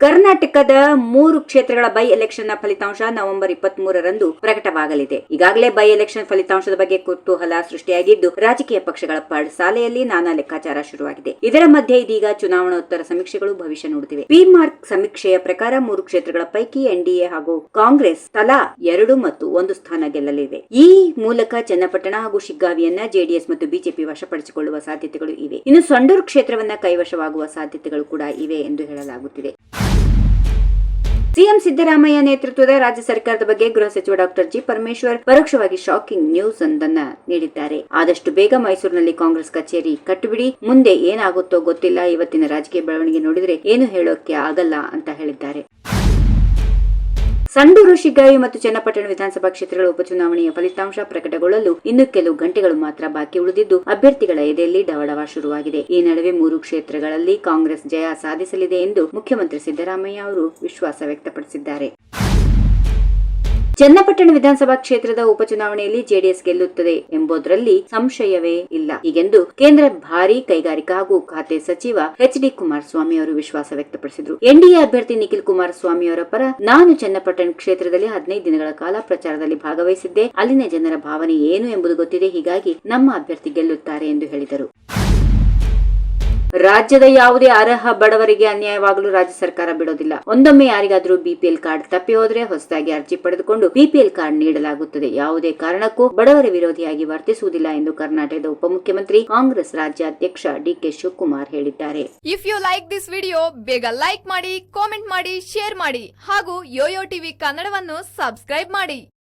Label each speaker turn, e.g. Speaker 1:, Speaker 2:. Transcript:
Speaker 1: ಕರ್ನಾಟಕದ ಮೂರು ಕ್ಷೇತ್ರಗಳ ಬೈ ಎಲೆಕ್ಷನ್ನ ಫಲಿತಾಂಶ ನವೆಂಬರ್ ಇಪ್ಪತ್ತ್ ಮೂರರಂದು ಪ್ರಕಟವಾಗಲಿದೆ. ಈಗಾಗಲೇ ಬೈ ಎಲೆಕ್ಷನ್ ಫಲಿತಾಂಶದ ಬಗ್ಗೆ ಕುತೂಹಲ ಸೃಷ್ಟಿಯಾಗಿದ್ದು, ರಾಜಕೀಯ ಪಕ್ಷಗಳ ಪಡಸಾಲೆಯಲ್ಲಿ ನಾನಾ ಲೆಕ್ಕಾಚಾರ ಶುರುವಾಗಿದೆ. ಇದರ ಮಧ್ಯೆ ಇದೀಗ ಚುನಾವಣೋತ್ತರ ಸಮೀಕ್ಷೆಗಳು ಭವಿಷ್ಯ ನೋಡುತ್ತಿವೆ. ಪಿ ಮಾರ್ಕ್ ಸಮೀಕ್ಷೆಯ ಪ್ರಕಾರ ಮೂರು ಕ್ಷೇತ್ರಗಳ ಪೈಕಿ ಎನ್ಡಿಎ ಹಾಗೂ ಕಾಂಗ್ರೆಸ್ ತಲಾ ಎರಡು ಮತ್ತು ಒಂದು ಸ್ಥಾನ ಗೆಲ್ಲಲಿವೆ ಈ ಮೂಲಕ ಚನ್ನಪಟ್ಟಣ ಹಾಗೂ ಶಿಗ್ಗಾವಿಯನ್ನ ಜೆಡಿಎಸ್ ಮತ್ತು ಬಿಜೆಪಿ ವಶಪಡಿಸಿಕೊಳ್ಳುವ ಸಾಧ್ಯತೆಗಳು ಇವೆ. ಇನ್ನು ಸಂಡೂರು ಕ್ಷೇತ್ರವನ್ನ ಕೈವಶವಾಗುವ ಸಾಧ್ಯತೆಗಳು ಕೂಡ ಇವೆ ಎಂದು ಹೇಳಲಾಗುತ್ತಿದೆ. ಸಿಎಂ ಸಿದ್ದರಾಮಯ್ಯ ನೇತೃತ್ವದ ರಾಜ್ಯ ಸರ್ಕಾರದ ಬಗ್ಗೆ ಗೃಹ ಸಚಿವ ಡಾಕ್ಟರ್ ಜಿ ಪರಮೇಶ್ವರ್ ಪರೋಕ್ಷವಾಗಿ ಶಾಕಿಂಗ್ ನ್ಯೂಸ್ ಒಂದನ್ನ ನೀಡಿದ್ದಾರೆ. ಆದಷ್ಟು ಬೇಗ ಮೈಸೂರಿನಲ್ಲಿ ಕಾಂಗ್ರೆಸ್ ಕಚೇರಿ ಕಟ್ಟುಬಿಡಿ. ಮುಂದೆ ಏನಾಗುತ್ತೋ ಗೊತ್ತಿಲ್ಲ. ಇವತ್ತಿನ ರಾಜಕೀಯ ಬೆಳವಣಿಗೆ ನೋಡಿದ್ರೆ ಏನು ಹೇಳೋಕೆ ಆಗಲ್ಲ ಅಂತ ಹೇಳಿದ್ದಾರೆ. ಸಂಡೂರು ಶಿಗ್ಗಾವಿ ಮತ್ತು ಚನ್ನಪಟ್ಟಣ ವಿಧಾನಸಭಾ ಕ್ಷೇತ್ರಗಳ ಉಪಚುನಾವಣೆಯ ಫಲಿತಾಂಶ ಪ್ರಕಟಗೊಳ್ಳಲು ಇನ್ನು ಕೆಲವು ಗಂಟೆಗಳು ಮಾತ್ರ ಬಾಕಿ ಉಳಿದಿದ್ದು, ಅಭ್ಯರ್ಥಿಗಳ ಎದೆಯಲ್ಲಿ ಡವಡವ ಶುರುವಾಗಿದೆ. ಈ ನಡುವೆ ಮೂರು ಕ್ಷೇತ್ರಗಳಲ್ಲಿ ಕಾಂಗ್ರೆಸ್ ಜಯ ಸಾಧಿಸಲಿದೆ ಎಂದು ಮುಖ್ಯಮಂತ್ರಿ ಸಿದ್ದರಾಮಯ್ಯ ಅವರು ವಿಶ್ವಾಸ ವ್ಯಕ್ತಪಡಿಸಿದ್ದಾರೆ. ಚನ್ನಪಟ್ಟಣ ವಿಧಾನಸಭಾ ಕ್ಷೇತ್ರದ ಉಪಚುನಾವಣೆಯಲ್ಲಿ ಜೆಡಿಎಸ್ ಗೆಲ್ಲುತ್ತದೆ ಎಂಬುದರಲ್ಲಿ ಸಂಶಯವೇ ಇಲ್ಲ. ಹೀಗೆಂದು ಕೇಂದ್ರ ಭಾರಿ ಕೈಗಾರಿಕಾ ಹಾಗೂ ಖಾತೆ ಸಚಿವ ಎಚ್ ಡಿ ಕುಮಾರಸ್ವಾಮಿ ಅವರು ವಿಶ್ವಾಸ ವ್ಯಕ್ತಪಡಿಸಿದರು. ಎನ್ಡಿಎ ಅಭ್ಯರ್ಥಿ ನಿಖಿಲ್ ಕುಮಾರಸ್ವಾಮಿ ಅವರ ಪರ ನಾನು ಚನ್ನಪಟ್ಟಣ ಕ್ಷೇತ್ರದಲ್ಲಿ ಹದಿನೈದು ದಿನಗಳ ಕಾಲ ಪ್ರಚಾರದಲ್ಲಿ ಭಾಗವಹಿಸಿದ್ದೆ. ಅಲ್ಲಿನ ಜನರ ಭಾವನೆ ಏನು ಎಂಬುದು ಗೊತ್ತಿದೆ. ಹೀಗಾಗಿ ನಮ್ಮ ಅಭ್ಯರ್ಥಿ ಗೆಲ್ಲುತ್ತಾರೆ ಎಂದು ಹೇಳಿದರು. ರಾಜ್ಯದ ಯಾವುದೇ ಅರ್ಹ ಬಡವರಿಗೆ ಅನ್ಯಾಯವಾಗಲು ರಾಜ್ಯ ಸರ್ಕಾರ ಬಿಡೋದಿಲ್ಲ. ಒಂದೊಮ್ಮೆ ಯಾರಿಗಾದ್ರೂ ಬಿಪಿಎಲ್ ಕಾರ್ಡ್ ತಪ್ಪಿ ಹೋದ್ರೆ ಹೊಸದಾಗಿ ಅರ್ಜಿ ಪಡೆದುಕೊಂಡು ಬಿಪಿಎಲ್ ಕಾರ್ಡ್ ನೀಡಲಾಗುತ್ತದೆ. ಯಾವುದೇ ಕಾರಣಕ್ಕೂ ಬಡವರ ವಿರೋಧಿಯಾಗಿ ವರ್ತಿಸುವುದಿಲ್ಲ ಎಂದು ಕರ್ನಾಟಕದ ಉಪಮುಖ್ಯಮಂತ್ರಿ ಕಾಂಗ್ರೆಸ್ ರಾಜ್ಯ ಅಧ್ಯಕ್ಷ ಡಿಕೆ ಶಿವಕುಮಾರ್ ಹೇಳಿದ್ದಾರೆ.
Speaker 2: If you like this video ಬೇಗ ಲೈಕ್ ಮಾಡಿ ಕಾಮೆಂಟ್ ಮಾಡಿ ಶೇರ್ ಮಾಡಿ ಹಾಗೂ ಯೋಯೋ ಟಿವಿ ಕನ್ನಡವನ್ನು ಸಬ್ಸ್ಕ್ರೈಬ್ ಮಾಡಿ.